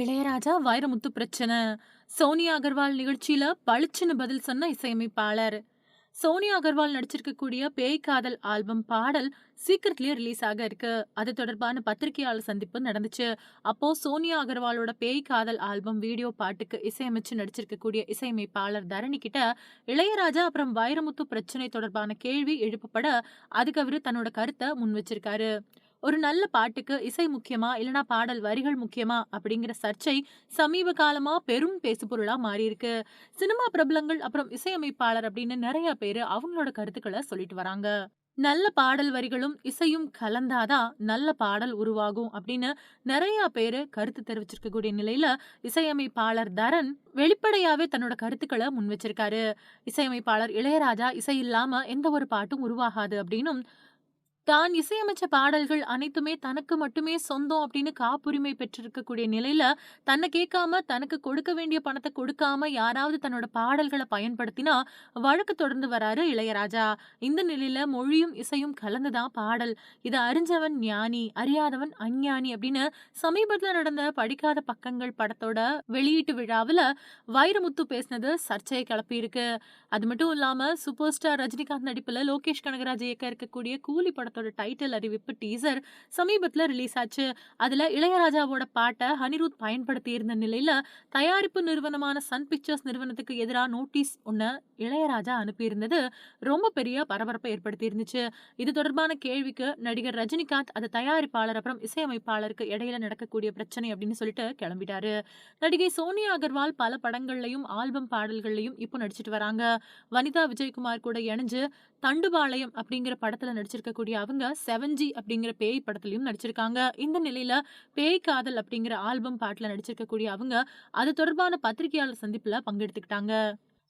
இளையராஜா வைரமுத்து பிரச்சனை. சோனியா அகர்வால் நிகழ்ச்சியில பளிச்சுன்னு பதில் சொன்ன இசையமைப்பாளர். சோனியா அகர்வால் நடிச்சிருக்கக்கூடிய பேய் காதல் ஆல்பம் பாடல் சீக்கிரத்திலேயே ரிலீஸ் ஆக இருக்கு. அது தொடர்பான பத்திரிகையாளர் சந்திப்பு நடந்துச்சு. அப்போ சோனியா அகர்வாலோட பேய் காதல் ஆல்பம் வீடியோ பாட்டுக்கு இசையமைச்சு நடிச்சிருக்கக்கூடிய இசையமைப்பாளர் தரணி கிட்ட இளையராஜா அப்புறம் வைரமுத்து பிரச்சனை தொடர்பான கேள்வி எழுப்பப்பட அதுக்கு அவரு தன்னோட கருத்தை முன் வச்சிருக்காரு ஒரு நல்ல பாட்டுக்கு இசை முக்கியமா இல்லனா பாடல் வரிகள் முக்கியமா அப்படிங்கிற சர்ச்சை சமீப காலமா பெரும் பேசுபொருளா மாறி இருக்கு சினிமா பிரபலங்கள் அப்புறம் இசையமைப்பாளர் அப்படின்னு நிறைய பேரு அவங்களோட கருத்துக்களை சொல்லிட்டு வராங்க. நல்ல பாடல் வரிகளும் இசையும் கலந்தாதான் நல்ல பாடல் உருவாகும் அப்படின்னு நிறைய பேரு கருத்து தெரிவிச்சிருக்கக்கூடிய நிலையில இசையமைப்பாளர் தரன் வெளிப்படையாவே தன்னோட கருத்துக்களை முன் வச்சிருக்காரு இசையமைப்பாளர் இளையராஜா இசை இல்லாம எந்த ஒரு பாட்டும் உருவாகாது அப்படின்னும் தான் இசையமைச்ச பாடல்கள் அனைத்துமே தனக்கு மட்டுமே சொந்தம் அப்படின்னு காப்புரிமை பெற்றிருக்கக்கூடிய நிலையில தன்னை கேட்காம தனக்கு கொடுக்க வேண்டிய பணத்தை கொடுக்காம யாராவது தன்னோட பாடல்களை பயன்படுத்தினா வழக்கு தொடர்ந்து வராரு இளையராஜா. இந்த நிலையில மொழியும் இசையும் கலந்துதான் பாடல். இதை அறிஞ்சவன் ஞானி அறியாதவன் அஞ்ஞானி அப்படின்னு சமீபத்தில் நடந்த படிக்காத பக்கங்கள் படத்தோட வெளியீட்டு விழாவில் வைரமுத்து பேசினது சர்ச்சையை கிளப்பியிருக்கு. அது மட்டும் இல்லாம சூப்பர் ஸ்டார் ரஜினிகாந்த் நடிப்புல லோகேஷ் கனகராஜ் இயக்க இருக்கக்கூடிய கூலி படத்தை படத்தோட டைட்டில் அறிவிப்பு டீசர் சமீபத்தில் ரிலீஸ் ஆச்சு. அதில் இளையராஜாவோட பாட்டை ஹனிருத் பயன்படுத்தி இருந்த நிலையில தயாரிப்பு நிறுவனமான சன் பிக்சர்ஸ் நிறுவனத்துக்கு எதிராக நோட்டீஸ் ஒன்று இளையராஜா அனுப்பியிருந்தது. ரொம்ப பெரிய பரபரப்பை ஏற்படுத்தி இருந்துச்சு. இது தொடர்பான கேள்விக்கு நடிகர் ரஜினிகாந்த் அது தயாரிப்பாளர் அப்புறம் இசையமைப்பாளருக்கு இடையில நடக்கக்கூடிய பிரச்சனை அப்படின்னு சொல்லிட்டு கிளம்பிட்டாரு. நடிகை சோனியா அகர்வால் பல படங்கள்லையும் ஆல்பம் பாடல்கள்லையும் இப்போ நடிச்சிட்டு வராங்க. வனிதா விஜயகுமார் கூட இணைஞ்சு தண்டுபாளையம் அப்படிங்கிற படத்தில் நடிச்சிருக்கக்கூடிய அவங்க செவன்ஜி அப்படிங்கிற பேய் படத்துலயும் நடிச்சிருக்காங்க. இந்த நிலையில பேய் காதல் அப்படிங்கிற ஆல்பம் பாட்டுல நடிச்சிருக்கக்கூடிய அவங்க அது தொடர்பான பத்திரிகையாளர் சந்திப்புல பங்கெடுத்துக்கிட்டாங்க.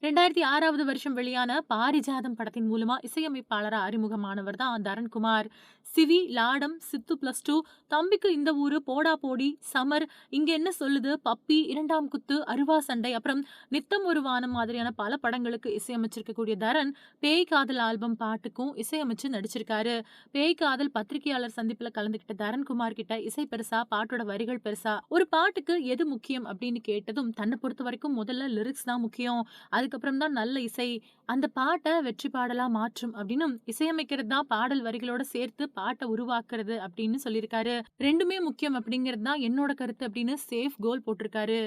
ரெண்டாயிரத்தி ஆறாவது வருஷம் வெளியான பாரிஜாதம் படத்தின் மூலமா இசையமைப்பாளராக அறிமுகமானவர் தான் தரண்குமார் சிவி லாடம் சித்து பிளஸ் டூ தம்பிக்கு இந்த ஊரு போடா போடி சமர் இங்க என்ன சொல்லுது? பப்பி இரண்டாம் குத்து அருவா சண்டை. அப்புறம் நித்தம் ஒரு வானம் மாதிரியான பல படங்களுக்கு இசையமைச்சிருக்கக்கூடிய தரன் பேய் காதல் ஆல்பம் பாட்டுக்கும் இசையமைச்சு நடிச்சிருக்காரு. பேய் காதல் பத்திரிகையாளர் சந்திப்புல கலந்துகிட்ட தரண்குமார் கிட்ட இசை பெருசா பாட்டோட வரிகள் பெருசா ஒரு பாட்டுக்கு எது முக்கியம் அப்படின்னு கேட்டதும் தன்னை பொறுத்த வரைக்கும் முதல்ல லிரிக்ஸ் தான் முக்கியம். அது அதுக்கப்புறம் தான் நல்ல இசை அந்த பாட்டை வெற்றி பாடலா மாற்றும் அப்படின்னு இசையமைக்கிறது தான் பாடல் வரிகளோட சேர்த்து பாட்டை உருவாக்குறது அப்படின்னு சொல்லியிருக்காரு. ரெண்டுமே முக்கியம் அப்படிங்கிறது தான் என்னோட கருத்து அப்படின்னு சேஃப் கோல் போட்டிருக்காரு.